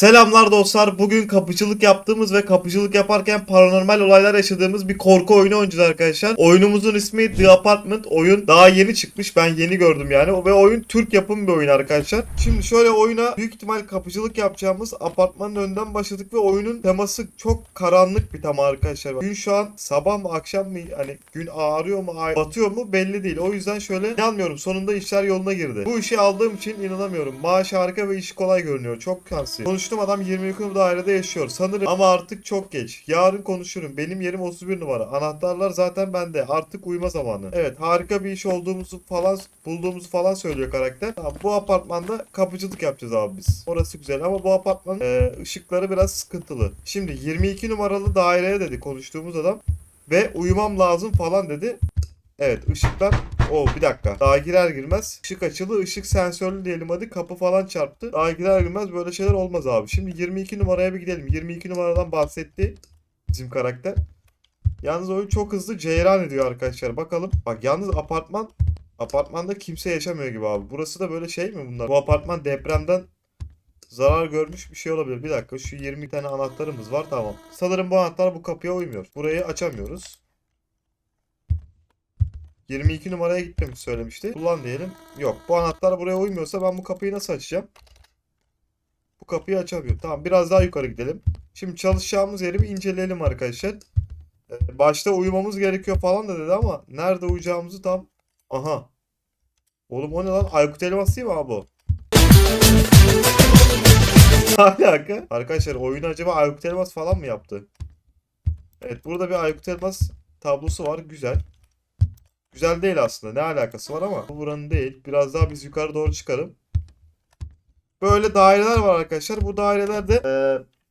Selamlar dostlar. Bugün kapıcılık yaptığımız ve kapıcılık yaparken paranormal olaylar yaşadığımız bir korku oyunu oynayacağız arkadaşlar. Oyunumuzun ismi The Apartment. Oyun daha yeni çıkmış. Ben yeni gördüm yani. Ve oyun Türk yapım bir oyun arkadaşlar. Şimdi şöyle oyuna büyük ihtimal kapıcılık yapacağımız apartmanın önünden başladık ve oyunun teması çok karanlık bir tema arkadaşlar. Gün şu an sabah mı akşam mı hani gün ağrıyor mu batıyor mu belli değil. O yüzden şöyle inanmıyorum. Sonunda işler yoluna girdi. Bu işi aldığım için inanamıyorum. Maaş harika ve iş kolay görünüyor. Çok şanslıyım. Konuştum adam 22 numara dairede yaşıyor. Sanırım ama artık çok geç. Yarın konuşurum. Benim yerim 31 numara. Anahtarlar zaten bende. Artık uyuma zamanı. Evet harika bir iş olduğumuzu falan bulduğumuzu falan söylüyor karakter. Tamam, bu apartmanda kapıcılık yapacağız abi biz. Orası güzel ama bu apartmanın e, ışıkları biraz sıkıntılı. Şimdi 22 numaralı daireye dedi konuştuğumuz adam. Ve uyumam lazım falan dedi. Evet ışıklar o bir dakika. Daha girer girmez ışık açılı ışık sensörlü diyelim hadi kapı falan çarptı. Daha girer girmez böyle şeyler olmaz abi. Şimdi 22 numaraya bir gidelim. 22 numaradan bahsetti bizim karakter. Yalnız oyun çok hızlı ceyran ediyor arkadaşlar. Bakalım. Bak yalnız apartman apartmanda kimse yaşamıyor gibi abi. Burası da böyle şey mi bunlar? Bu apartman depremden zarar görmüş bir şey olabilir. Bir dakika şu 20 tane anahtarımız var tamam. Sanırım bu anahtar bu kapıya uymuyor. Burayı açamıyoruz. 22 numaraya gitmemiş söylemişti. Kullan diyelim. Yok bu anahtar buraya uymuyorsa ben bu kapıyı nasıl açacağım? Bu kapıyı açamıyorum. Tamam biraz daha yukarı gidelim. Şimdi çalışacağımız yeri bir inceleyelim arkadaşlar. Ee, Başta uyumamız gerekiyor falan da dedi ama nerede uyuyacağımızı tam... Aha. Oğlum o ne lan? Aykut Elmas değil mi abi? Ne alaka? Arkadaşlar oyunu acaba Aykut Elmas falan mı yaptı? Evet burada bir Aykut Elmas tablosu var. Güzel. Güzel değil aslında. Ne alakası var ama. Bu buranın değil. Biraz daha biz yukarı doğru çıkalım. Böyle daireler var arkadaşlar. Bu dairelerde e,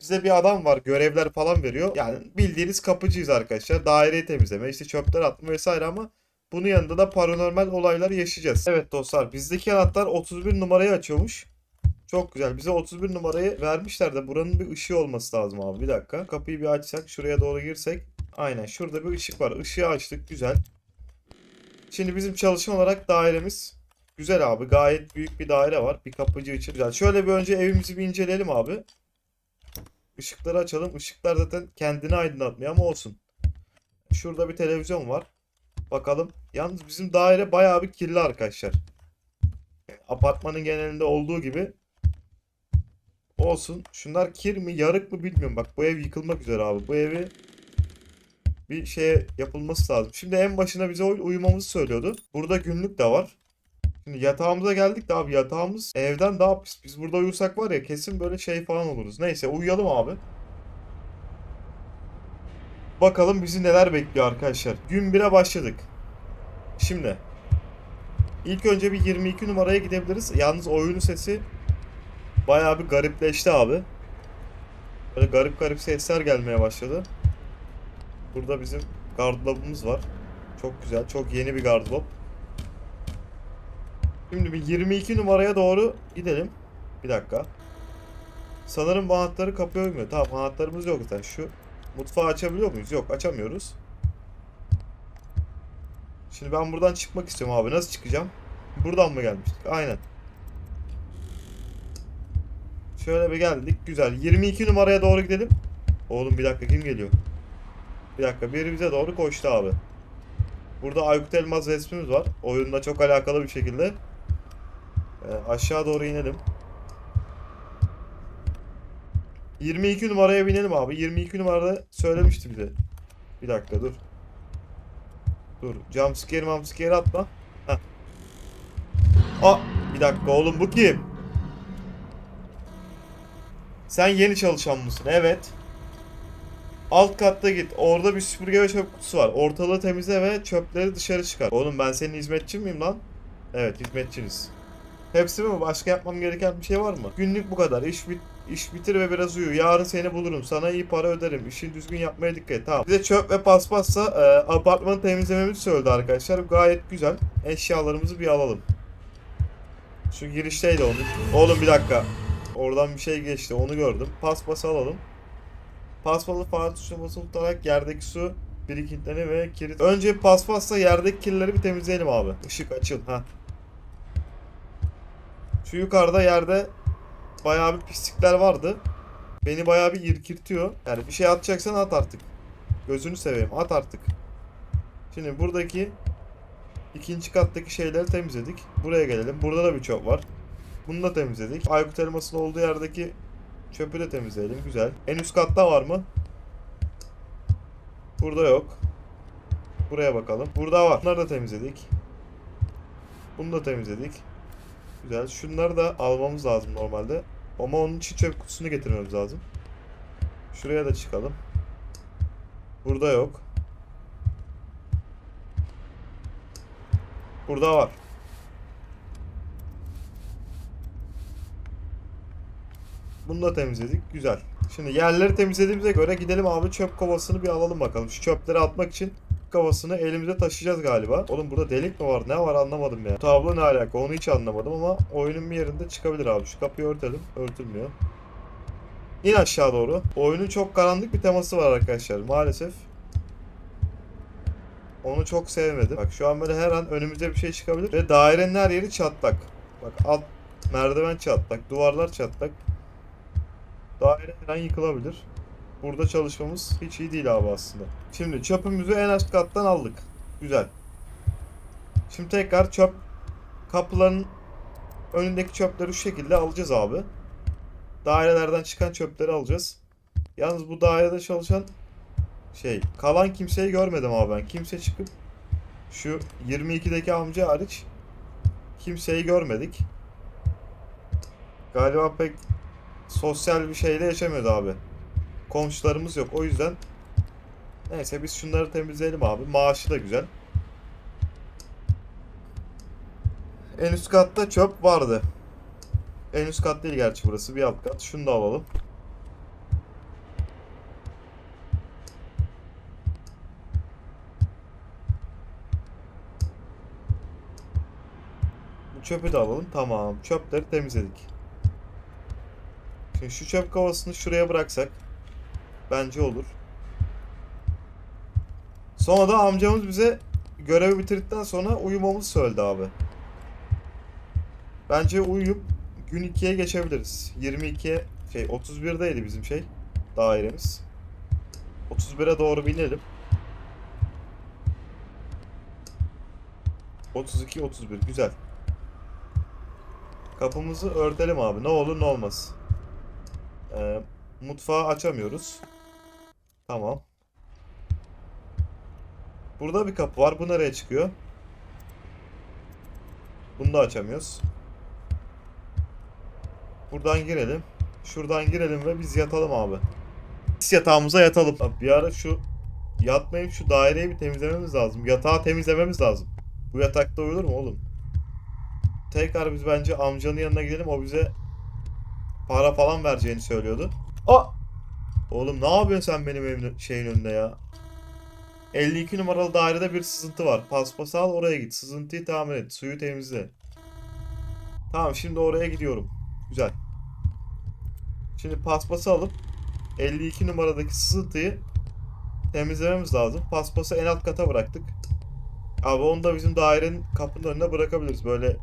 bize bir adam var. Görevler falan veriyor. Yani bildiğiniz kapıcıyız arkadaşlar. Daireyi temizleme, işte çöpler atma vesaire ama bunun yanında da paranormal olaylar yaşayacağız. Evet dostlar bizdeki anahtar 31 numarayı açıyormuş. Çok güzel. Bize 31 numarayı vermişler de buranın bir ışığı olması lazım abi. Bir dakika. Kapıyı bir açsak. Şuraya doğru girsek. Aynen. Şurada bir ışık var. Işığı açtık. Güzel. Şimdi bizim çalışma olarak dairemiz güzel abi. Gayet büyük bir daire var. Bir kapıcı için güzel. Şöyle bir önce evimizi bir inceleyelim abi. Işıkları açalım. Işıklar zaten kendini aydınlatmıyor ama olsun. Şurada bir televizyon var. Bakalım. Yalnız bizim daire bayağı bir kirli arkadaşlar. Apartmanın genelinde olduğu gibi. Olsun. Şunlar kir mi yarık mı bilmiyorum. Bak bu ev yıkılmak üzere abi. Bu evi bir şeye yapılması lazım. Şimdi en başına bize uy- uyumamızı söylüyordu. Burada günlük de var. Şimdi yatağımıza geldik de abi yatağımız evden daha pis. Biz burada uyusak var ya kesin böyle şey falan oluruz. Neyse uyuyalım abi. Bakalım bizi neler bekliyor arkadaşlar. Gün 1'e başladık. Şimdi. ilk önce bir 22 numaraya gidebiliriz. Yalnız oyunun sesi bayağı bir garipleşti abi. Böyle garip garip sesler gelmeye başladı. Burada bizim gardırobumuz var. Çok güzel. Çok yeni bir gardırop. Şimdi bir 22 numaraya doğru gidelim. Bir dakika. Sanırım bu anahtarı kapıya uymuyor. Tamam anahtarımız yok zaten. Şu mutfağı açabiliyor muyuz? Yok açamıyoruz. Şimdi ben buradan çıkmak istiyorum abi. Nasıl çıkacağım? Buradan mı gelmiştik? Aynen. Şöyle bir geldik. Güzel. 22 numaraya doğru gidelim. Oğlum bir dakika kim geliyor? Bir dakika biri bize doğru koştu abi. Burada Aykut Elmaz resmimiz var. Oyunla çok alakalı bir şekilde. Ee, aşağı doğru inelim. 22 numaraya binelim abi. 22 numarada söylemişti bize. Bir dakika dur. Dur. Jumpscare jumpscare atma. Heh. Aa, bir dakika oğlum bu kim? Sen yeni çalışan mısın? Evet. Alt katta git. Orada bir süpürge ve çöp kutusu var. Ortalığı temizle ve çöpleri dışarı çıkar. Oğlum ben senin hizmetçin miyim lan? Evet hizmetçiniz. Hepsi mi? Başka yapmam gereken bir şey var mı? Günlük bu kadar. İş bit iş bitir ve biraz uyu. Yarın seni bulurum. Sana iyi para öderim. İşini düzgün yapmaya dikkat et. Tamam. Bize çöp ve paspasla e, apartmanı temizlememizi söyledi arkadaşlar. Gayet güzel. Eşyalarımızı bir alalım. Şu girişteydi onu. Oğlum bir dakika. Oradan bir şey geçti. Onu gördüm. Paspası alalım. Paspalı fare tuşuna basılı tutarak yerdeki su birikintilerini ve kirit. Önce paspasla yerdeki kirleri bir temizleyelim abi. Işık açıl. Ha. Şu yukarıda yerde bayağı bir pislikler vardı. beni bayağı bir irkirtiyor. Yani bir şey atacaksan at artık. Gözünü seveyim at artık. Şimdi buradaki ikinci kattaki şeyleri temizledik. Buraya gelelim. Burada da bir çöp var. Bunu da temizledik. Aykut elmasının olduğu yerdeki çöpü de temizleyelim. Güzel. En üst katta var mı? Burada yok. Buraya bakalım. Burada var. Bunları da temizledik. Bunu da temizledik. Güzel. Şunları da almamız lazım normalde. Ama onun için çöp kutusunu getirmemiz lazım. Şuraya da çıkalım. Burada yok. Burada var. Bunu da temizledik. Güzel. Şimdi yerleri temizlediğimize göre gidelim abi çöp kovasını bir alalım bakalım. Şu çöpleri atmak için kovasını elimize taşıyacağız galiba. Oğlum burada delik mi var? Ne var anlamadım ya. Tablo ne alaka? Onu hiç anlamadım ama oyunun bir yerinde çıkabilir abi. Şu kapıyı örtelim. Örtülmüyor. İn aşağı doğru. Oyunun çok karanlık bir teması var arkadaşlar. Maalesef. Onu çok sevmedim. Bak şu an böyle her an önümüze bir şey çıkabilir. Ve dairenin her yeri çatlak. Bak alt merdiven çatlak. Duvarlar çatlak. Daire her an yıkılabilir. Burada çalışmamız hiç iyi değil abi aslında. Şimdi çöpümüzü en alt kattan aldık. Güzel. Şimdi tekrar çöp kapıların önündeki çöpleri şu şekilde alacağız abi. Dairelerden çıkan çöpleri alacağız. Yalnız bu dairede çalışan şey kalan kimseyi görmedim abi ben. Kimse çıkıp şu 22'deki amca hariç kimseyi görmedik. Galiba pek sosyal bir şeyle yaşamıyordu abi. Komşularımız yok. O yüzden neyse biz şunları temizleyelim abi. Maaşı da güzel. En üst katta çöp vardı. En üst kat değil gerçi burası. Bir alt kat. Şunu da alalım. Bu çöpü de alalım. Tamam. Çöpleri temizledik. Şimdi şu çöp kovasını şuraya bıraksak bence olur. Sonra da amcamız bize görevi bitirdikten sonra uyumamızı söyledi abi. Bence uyuyup gün 2'ye geçebiliriz. 22'ye şey 31'deydi bizim şey dairemiz. 31'e doğru binelim. 32 31 güzel. Kapımızı örtelim abi. Ne olur ne olmaz. Ee, mutfağı açamıyoruz. Tamam. Burada bir kapı var. Bu nereye çıkıyor? Bunu da açamıyoruz. Buradan girelim. Şuradan girelim ve biz yatalım abi. Biz yatağımıza yatalım. Bir ara şu yatmayıp şu daireyi bir temizlememiz lazım. Yatağı temizlememiz lazım. Bu yatakta uyulur mu oğlum? Tekrar biz bence amcanın yanına gidelim. O bize para falan vereceğini söylüyordu. Aa! Oğlum ne yapıyorsun sen benim evimin şeyin önünde ya? 52 numaralı dairede bir sızıntı var. Paspası al oraya git. Sızıntıyı tamir et. Suyu temizle. Tamam şimdi oraya gidiyorum. Güzel. Şimdi paspası alıp 52 numaradaki sızıntıyı temizlememiz lazım. Paspası en alt kata bıraktık. Abi onu da bizim dairenin kapının önüne bırakabiliriz. Böyle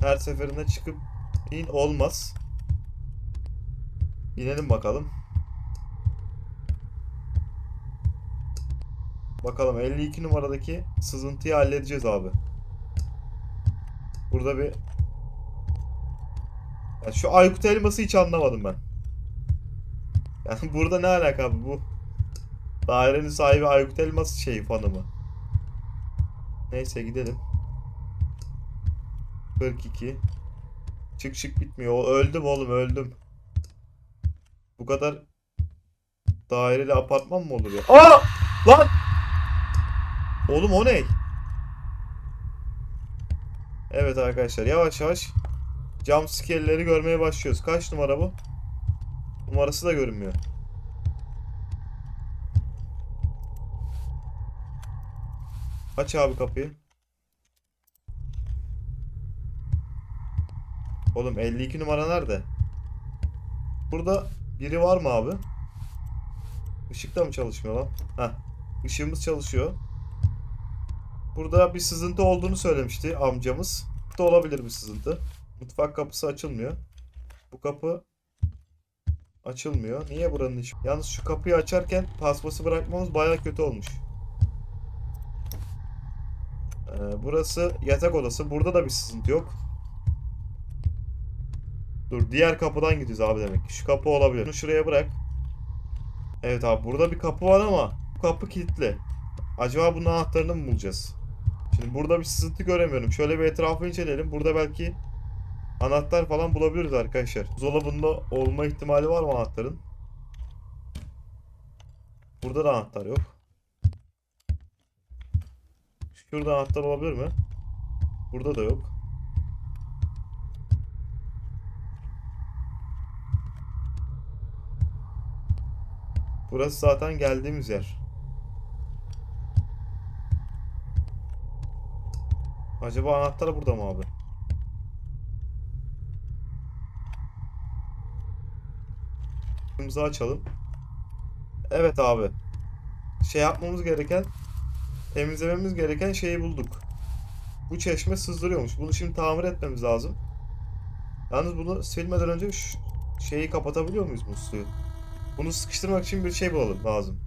her seferinde çıkıp in olmaz. İnelim bakalım. Bakalım 52 numaradaki sızıntıyı halledeceğiz abi. Burada bir yani şu Aykut elması hiç anlamadım ben. Yani burada ne alaka abi bu? Dairenin sahibi Aykut elması şeyi fanı mı? Neyse gidelim. 42 Çık çık bitmiyor. Öldüm oğlum öldüm. Bu kadar daireli apartman mı olur ya? Aa! Lan! Oğlum o ne? Evet arkadaşlar yavaş yavaş jump scare'leri görmeye başlıyoruz. Kaç numara bu? Numarası da görünmüyor. Aç abi kapıyı. Oğlum 52 numara nerede? Burada biri var mı abi? Işık da mı çalışmıyor lan? Heh. Işığımız çalışıyor. Burada bir sızıntı olduğunu söylemişti amcamız. Da olabilir bir sızıntı. Mutfak kapısı açılmıyor. Bu kapı Açılmıyor. Niye buranın iş? Yalnız şu kapıyı açarken paspası bırakmamız baya kötü olmuş. Ee, burası yatak odası. Burada da bir sızıntı yok. Dur diğer kapıdan gidiyoruz abi demek ki. Şu kapı olabilir. Bunu şuraya bırak. Evet abi burada bir kapı var ama bu kapı kilitli. Acaba bunun anahtarını mı bulacağız? Şimdi burada bir sızıntı göremiyorum. Şöyle bir etrafı inceleyelim. Burada belki anahtar falan bulabiliriz arkadaşlar. Buzdolabında olma ihtimali var mı anahtarın? Burada da anahtar yok. Şurada anahtar olabilir mi? Burada da yok. Burası zaten geldiğimiz yer. Acaba anahtar burada mı abi? Kapımızı açalım. Evet abi. Şey yapmamız gereken temizlememiz gereken şeyi bulduk. Bu çeşme sızdırıyormuş. Bunu şimdi tamir etmemiz lazım. Yalnız bunu silmeden önce şeyi kapatabiliyor muyuz musluğu? Bunu sıkıştırmak için bir şey bulalım lazım.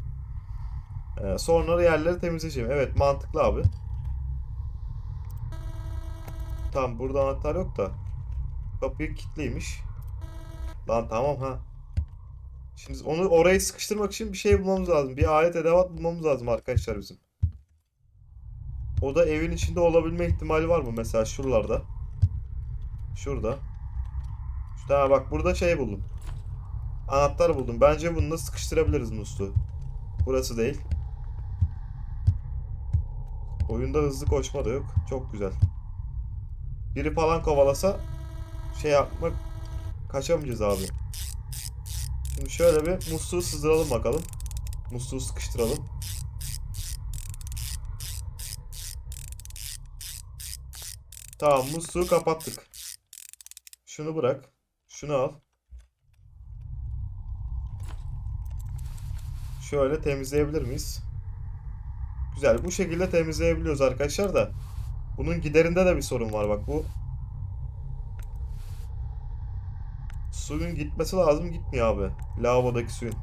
Ee, sonra yerleri temizleyeceğim. Evet mantıklı abi. Tamam burada anahtar yok da. Kapıyı kilitliymiş. Lan tamam ha. Şimdi onu orayı sıkıştırmak için bir şey bulmamız lazım. Bir alet edevat bulmamız lazım arkadaşlar bizim. O da evin içinde olabilme ihtimali var mı? Mesela şuralarda. Şurada. Şurada bak burada şey buldum. Anahtar buldum. Bence bununla sıkıştırabiliriz musluğu. Burası değil. Oyunda hızlı koşma da yok. Çok güzel. Biri falan kovalasa şey yapmak kaçamayacağız abi. Şimdi şöyle bir musluğu sızdıralım bakalım. Musluğu sıkıştıralım. Tamam musluğu kapattık. Şunu bırak. Şunu al. Şöyle temizleyebilir miyiz? Güzel. Bu şekilde temizleyebiliyoruz arkadaşlar da. Bunun giderinde de bir sorun var bak bu. Suyun gitmesi lazım gitmiyor abi. Lavabodaki suyun.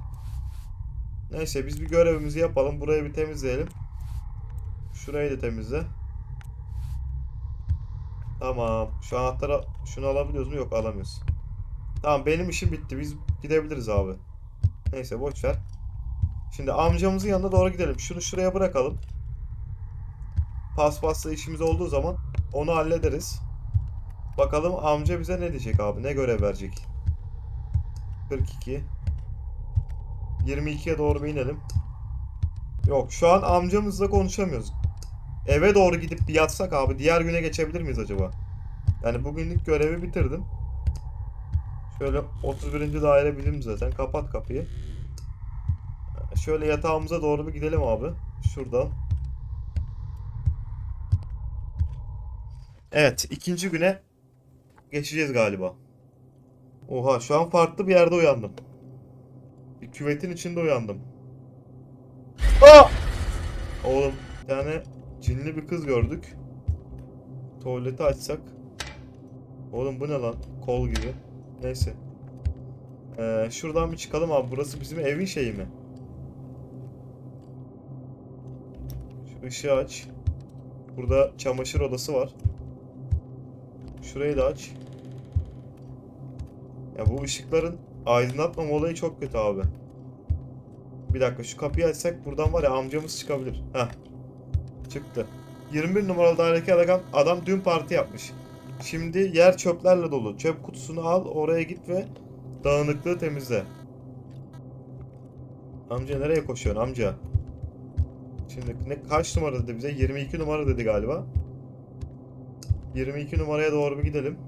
Neyse biz bir görevimizi yapalım. Burayı bir temizleyelim. Şurayı da temizle. Tamam. Şu anahtarı şunu alabiliyoruz mu? Yok alamıyoruz. Tamam benim işim bitti. Biz gidebiliriz abi. Neyse boş ver. Şimdi amcamızın yanına doğru gidelim. Şunu şuraya bırakalım. Paspasla işimiz olduğu zaman onu hallederiz. Bakalım amca bize ne diyecek abi? Ne görev verecek? 42 22'ye doğru bir inelim. Yok şu an amcamızla konuşamıyoruz. Eve doğru gidip bir yatsak abi diğer güne geçebilir miyiz acaba? Yani bugünlük görevi bitirdim. Şöyle 31. daire bilim zaten. Kapat kapıyı. Şöyle yatağımıza doğru bir gidelim abi. Şuradan. Evet, ikinci güne geçeceğiz galiba. Oha, şu an farklı bir yerde uyandım. Bir küvetin içinde uyandım. Aa! Oğlum, bir tane cinli bir kız gördük. Tuvaleti açsak. Oğlum bu ne lan? Kol gibi. Neyse. Ee, şuradan bir çıkalım abi. Burası bizim evin şeyi mi? Şu ışığı aç. Burada çamaşır odası var. Şurayı da aç. Ya bu ışıkların aydınlatmama olayı çok kötü abi. Bir dakika şu kapıyı açsak buradan var ya amcamız çıkabilir. Heh. Çıktı. 21 numaralı dairedeki adam, adam dün parti yapmış. Şimdi yer çöplerle dolu. Çöp kutusunu al oraya git ve dağınıklığı temizle. Amca nereye koşuyorsun amca? Şimdi ne kaç numara dedi bize? 22 numara dedi galiba. 22 numaraya doğru bir gidelim.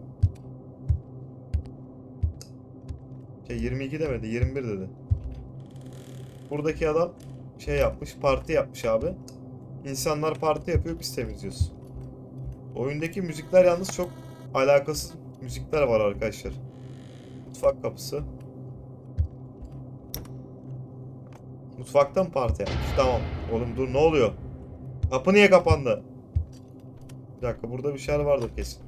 Şey 22 demedi, 21 dedi. Buradaki adam şey yapmış, parti yapmış abi. İnsanlar parti yapıyor, biz temizliyoruz. Oyundaki müzikler yalnız çok alakasız müzikler var arkadaşlar. Mutfak kapısı. Mutfakta mı parti yapmış? Tamam. Oğlum dur ne oluyor? Kapı niye kapandı? Bir dakika burada bir şeyler vardır kesin.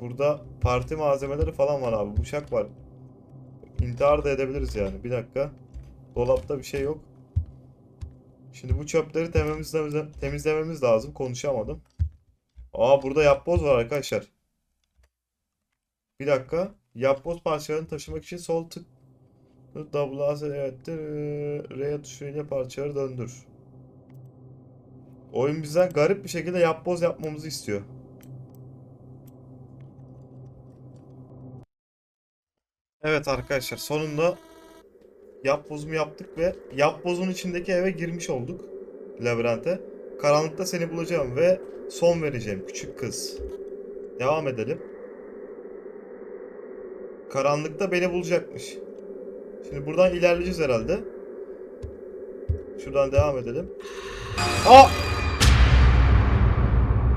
Burada parti malzemeleri falan var abi. Bıçak var. İntihar da edebiliriz yani. Bir dakika. Dolapta bir şey yok. Şimdi bu çöpleri temizlememiz, temizlememiz lazım. Konuşamadım. Aa burada yapboz var arkadaşlar. Bir dakika. Yapboz parçalarını taşımak için sol tık A seyahattir. R tuşuyla parçaları döndür. Oyun bizden garip bir şekilde yapboz yapmamızı istiyor. Evet arkadaşlar sonunda yapbozumu yaptık ve yapbozun içindeki eve girmiş olduk. Labirente. Karanlıkta seni bulacağım ve son vereceğim küçük kız. Devam edelim. Karanlıkta beni bulacakmış. Şimdi buradan ilerleyeceğiz herhalde. Şuradan devam edelim. Aa!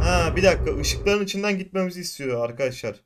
Ha bir dakika ışıkların içinden gitmemizi istiyor arkadaşlar.